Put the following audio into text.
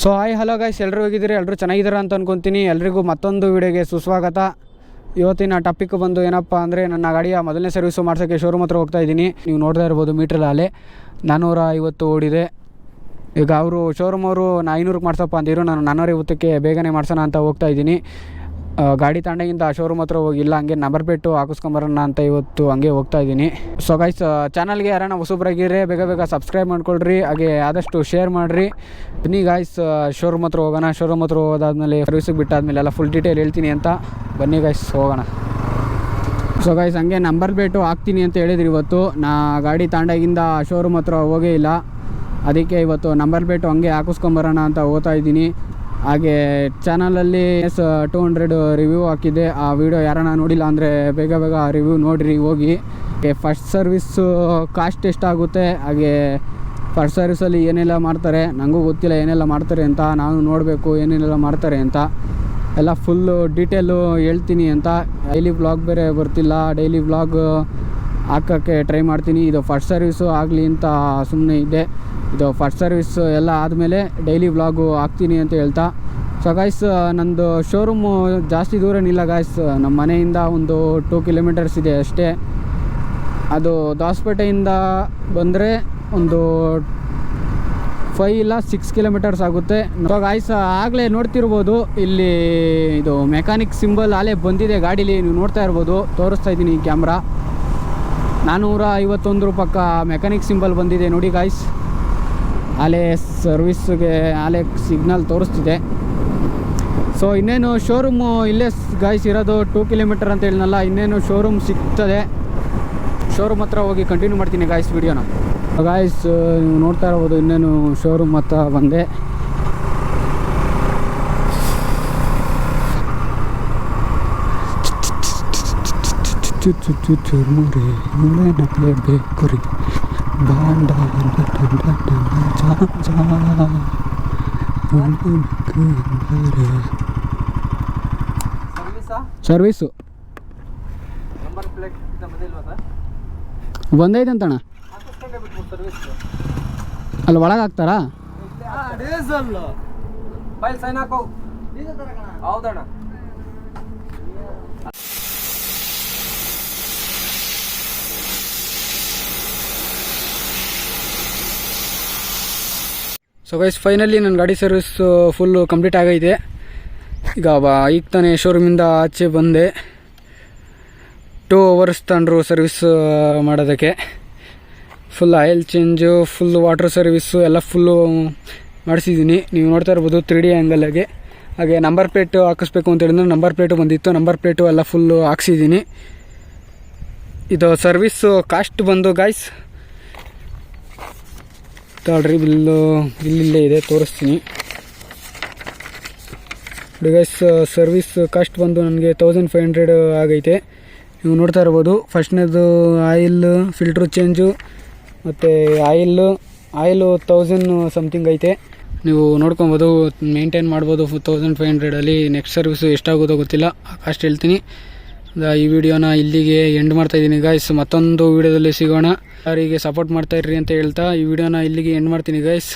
So hi hello guys ಎಲ್ಲರೂ ಹೋಗಿದ್ದೀರಿ? ಎಲ್ಲರೂ ಚೆನ್ನಾಗಿದ್ದೀರಾ ಅಂತ ಅನ್ಕೊತೀನಿ. ಎಲ್ರಿಗೂ ಮತ್ತೊಂದು ವಿಡಿಯೋಗೆ ಸುಸ್ವಾಗತ. ಇವತ್ತಿನ ಟಾಪಿಕ್ ಬಂದು ಏನಪ್ಪ ಅಂದರೆ, ನನ್ನ ಗಾಡಿಯ ಮೊದಲನೇ ಸರ್ವಿಸು ಮಾಡ್ಸೋಕ್ಕೆ ಶೋರೂಮ್ ಹತ್ರ ಹೋಗ್ತಾ ಇದ್ದೀನಿ. ನೀವು ನೋಡ್ತಾ ಇರ್ಬೋದು ಮೀಟ್ರಲ್ಲಿ ನಾನ್ನೂರ ಐವತ್ತು ಓಡಿದೆ. ಈಗ ಅವರು ಶೋರೂಮ್ ಅವರು ನಾ ಐನೂರಕ್ಕೆ ಮಾಡ್ಸಪ್ಪ ಅಂದಿರು ನಾನು ನಾನ್ನೂರ ಐವತ್ತಕ್ಕೆ ಬೇಗನೆ ಮಾಡ್ಸೋಣ ಅಂತ ಹೋಗ್ತಾ ಇದ್ದೀನಿ. ಗಾಡಿ ತಾಂಡಗಿಂತ ಶೋರೂಮ್ ಹತ್ರ ಹೋಗಿಲ್ಲ ಹಂಗೆ ನಂಬರ್ ಪ್ಲೇಟು ಹಾಕಿಸ್ಕೊಂಬರೋಣ ಅಂತ ಇವತ್ತು ಹಂಗೆ ಹೋಗ್ತಾ ಇದ್ದೀನಿ. ಸೊ ಗೈಸ್ ಚಾನಲ್ಗೆ ಯಾರನ್ನ ಹೊಸಬ್ರಾಗಿರೇ ಬೇಗ ಬೇಗ ಸಬ್ಸ್ಕ್ರೈಬ್ ಮಾಡ್ಕೊಳ್ರಿ, ಹಾಗೆ ಆದಷ್ಟು ಶೇರ್ ಮಾಡಿರಿ. ಬನ್ನಿ ಗಾಯ್ಸ್ ಶೋರೂಮ್ ಹತ್ರ ಹೋಗೋಣ ಶೋರೂಮ್ ಹತ್ರ ಹೋದಾದ್ಮೇಲೆ ಸರ್ವಿಸಿಗೆ ಬಿಟ್ಟಾದ್ಮೇಲೆ ಎಲ್ಲ ಫುಲ್ ಡೀಟೇಲ್ ಹೇಳ್ತೀನಿ ಅಂತ. ಬನ್ನಿ ಗಾಯ್ಸ್ ಹೋಗೋಣ. ಸೊ ಗಾಯ್ಸ್ ಹಂಗೆ ನಂಬರ್ ಪ್ಲೇಟು ಹಾಕ್ತೀನಿ ಅಂತ ಹೇಳಿದ್ರಿ ಇವತ್ತು. ನಾ ಗಾಡಿ ತಾಂಡಾಗಿಂದ ಶೋರೂಮ್ ಹತ್ರ ಹೋಗೇ ಇಲ್ಲ. ಅದಕ್ಕೆ ಇವತ್ತು ನಂಬರ್ ಪ್ಲೇಟು ಹಂಗೆ ಹಾಕಿಸ್ಕೊಂಬರೋಣ ಅಂತ ಹೋಗ್ತಾ ಇದ್ದೀನಿ. ಹಾಗೆ ಚಾನಲಲ್ಲಿ ಎಸ್, ಟೂ ಹಂಡ್ರೆಡ್ ರಿವ್ಯೂ ಹಾಕಿದೆ. ಆ ವಿಡಿಯೋ ಯಾರನ್ನ ನೋಡಿಲ್ಲ ಅಂದರೆ ಬೇಗ ಬೇಗ ರಿವ್ಯೂ ನೋಡಿರಿ, ಹೋಗಿ. ಫಸ್ಟ್ ಸರ್ವಿಸ್ಸು ಕಾಸ್ಟ್ ಎಷ್ಟಾಗುತ್ತೆ? ಹಾಗೆ ಫಸ್ಟ್ ಸರ್ವಿಸಲ್ಲಿ ಏನೆಲ್ಲ ಮಾಡ್ತಾರೆ? ನನಗೂ ಗೊತ್ತಿಲ್ಲ ಏನೆಲ್ಲ ಮಾಡ್ತಾರೆ ಅಂತ. ನಾನು ನೋಡಬೇಕು ಏನೇನೆಲ್ಲ ಮಾಡ್ತಾರೆ ಅಂತ. ಎಲ್ಲ ಫುಲ್ಲು ಡೀಟೇಲು ಹೇಳ್ತೀನಿ ಅಂತ. ಡೈಲಿ ವ್ಲಾಗ್ ಬೇರೆ ಬರ್ತಿಲ್ಲ. ಡೈಲಿ ವ್ಲಾಗ್ ಹಾಕೋಕ್ಕೆ ಟ್ರೈ ಮಾಡ್ತೀನಿ. ಇದು ಫಸ್ಟ್ ಸರ್ವಿಸು ಆಗಲಿ ಅಂತ ಸುಮ್ಮನೆ ಇದೆ. ಇದು ಫಸ್ಟ್ ಸರ್ವಿಸ್ ಎಲ್ಲ ಆದಮೇಲೆ ಡೈಲಿ ವ್ಲಾಗು ಹಾಕ್ತೀನಿ ಅಂತ ಹೇಳ್ತಾ. ಸೊ ಗಾಯ್ಸ್ ನಂದು ಶೋರೂಮು ಜಾಸ್ತಿ ದೂರನಿಲ್ಲ ಗಾಯ್ಸ್ ನಮ್ಮ ಮನೆಯಿಂದ ಒಂದು ಟೂ ಕಿಲೋಮೀಟರ್ಸ್ ಇದೆ ಅಷ್ಟೇ. ಅದು ದಾಸಪೇಟೆಯಿಂದ ಬಂದರೆ ಒಂದು ಫೈ ಇಲ್ಲ ಸಿಕ್ಸ್ ಕಿಲೋಮೀಟರ್ಸ್ ಆಗುತ್ತೆ. ಸೊ ಗಾಯ್ಸ್ ಆಗಲೇ ನೋಡ್ತಿರ್ಬೋದು. ಇಲ್ಲಿ ಇದು ಮೆಕ್ಯಾನಿಕ್ ಸಿಂಬಲ್ ಆಲೇ ಬಂದಿದೆ ಗಾಡೀಲಿ. ನೀವು ನೋಡ್ತಾ ಇರ್ಬೋದು. ತೋರಿಸ್ತಾ ಇದ್ದೀನಿ ಕ್ಯಾಮ್ರಾ ನಾನ್ನೂರ ಐವತ್ತೊಂದು ಪಕ್ಕ ಮೆಕ್ಯಾನಿಕ್ ಸಿಂಬಲ್ ಬಂದಿದೆ. ನೋಡಿ ಗಾಯ್ಸ್ ಅಲೆ ಸರ್ವಿಸ್ಗೆ ಆಲೆ ಸಿಗ್ನಲ್ ತೋರಿಸ್ತಿದೆ. ಸೊ ಇನ್ನೇನು ಶೋರೂಮು ಇಲ್ಲೇ ಗಾಯ್ಸ್ ಇರೋದು ಟೂ ಕಿಲೋಮೀಟರ್ ಅಂತ ಹೇಳಿನಲ್ಲ ಇನ್ನೇನು ಶೋರೂಮ್ ಸಿಗ್ತದೆ. ಶೋರೂಮ್ ಹತ್ರ ಹೋಗಿ ಕಂಟಿನ್ಯೂ ಮಾಡ್ತೀನಿ ಗಾಯ್ಸ್ ವಿಡಿಯೋನ ಗಾಯ್ಸ್ ನೀವು ನೋಡ್ತಾ ಇರ್ಬೋದು, ಇನ್ನೇನು ಶೋರೂಮ್ ಹತ್ರ ಬಂದೆ. ಚುರುಮುರಿ ನಮಗೆ ಬೇಕು ರೀ ಬಾಂಡ ಸರ್ವೀಸು ನಂಬರ್ ಪ್ಲೇಟ್ ಬಂದಿಲ್ವಾ ಸರ್? ಬಂದೈತೆ ಅಂತಣ್ಣ. ಸರ್ವಿಸ್ ಅಲ್ಲಿ ಒಳಗೆ ಹಾಕ್ತಾರಾ? ಹೌದಣ್ಣ. ಸೊ ಗೈಸ್ ಫೈನಲಿ ನನ್ನ ಗಾಡಿ ಸರ್ವಿಸ್ ಫುಲ್ಲು ಕಂಪ್ಲೀಟ್ ಆಗೈತೆ. ಈಗ ಬಾ, ಈಗ ತಾನೇ ಶೋರೂಮಿಂದ ಆಚೆ ಬಂದೆ. ಟೂ ಅವರ್ಸ್ ತಗೊಂಡ್ರು ಸರ್ವಿಸ್ ಮಾಡೋದಕ್ಕೆ. Full oil change full water service ಎಲ್ಲ ಫುಲ್ಲು ಮಾಡಿಸಿದ್ದೀನಿ. ನೀವು ನೋಡ್ತಾ ಇರ್ಬೋದು ತ್ರೀ ಡಿ ಆ್ಯಂಗಲಾಗೆ ಹಾಗೆ ನಂಬರ್ ಪ್ಲೇಟು ಹಾಕಿಸ್ಬೇಕು ಅಂತ ಹೇಳಿದ್ರೆ ನಂಬರ್ ಪ್ಲೇಟು ಬಂದಿತ್ತು. ನಂಬರ್ ಪ್ಲೇಟು ಎಲ್ಲ ಫುಲ್ಲು ಹಾಕ್ಸಿದ್ದೀನಿ. ಇದು ಸರ್ವಿಸ್ಸು ಕಾಸ್ಟ್ ಬಂದು ಗಾಯ್ಸ್ ತಾಳ್ರಿ ಬಿಲ್ಲು ಇಲ್ಲಿಲ್ಲೇ ಇಲ್ಲೇ ಇದೆ, ತೋರಿಸ್ತೀನಿ. ಗೈಸ್ ಸರ್ವಿಸ್ ಕಾಸ್ಟ್ ಬಂದು ನನಗೆ ತೌಸಂಡ್ ಫೈವ್ ಹಂಡ್ರೆಡ್ ಆಗೈತೆ. ನೀವು ನೋಡ್ತಾ ಇರ್ಬೋದು ಫಸ್ಟ್ನೇದು ಆಯಿಲ್ ಫಿಲ್ಟ್ರು ಚೇಂಜು ಮತ್ತು ಆಯಿಲ್ಲು ಆಯಿಲು ತೌಸಂಡ್ ಸಮಥಿಂಗ್ ಐತೆ. ನೀವು ನೋಡ್ಕೊಬೋದು ಮೇಂಟೈನ್ ಮಾಡ್ಬೋದು ತೌಸಂಡ್ ಫೈವ್ ಹಂಡ್ರೆಡಲ್ಲಿ ನೆಕ್ಸ್ಟ್ ಸರ್ವಿಸು ಎಷ್ಟಾಗೋದೋ ಗೊತ್ತಿಲ್ಲ ಕಾಸ್ಟ್ ಹೇಳ್ತೀನಿ. ಈ ವಿಡಿಯೋನ ಇಲ್ಲಿಗೆ ಎಂಡ್ ಮಾಡ್ತಾ ಇದ್ದೀನಿ ಗೈಸ್ ಮತ್ತೊಂದು ವಿಡಿಯೋದಲ್ಲಿ ಸಿಗೋಣ. ಯಾರಿಗೆ ಸಪೋರ್ಟ್ ಮಾಡ್ತಾ ಇರ್ರಿ ಅಂತ ಹೇಳ್ತಾ ಈ ವಿಡಿಯೋನ ಇಲ್ಲಿಗೆ ಎಂಡ್ ಮಾಡ್ತೀನಿ ಗೈಸ್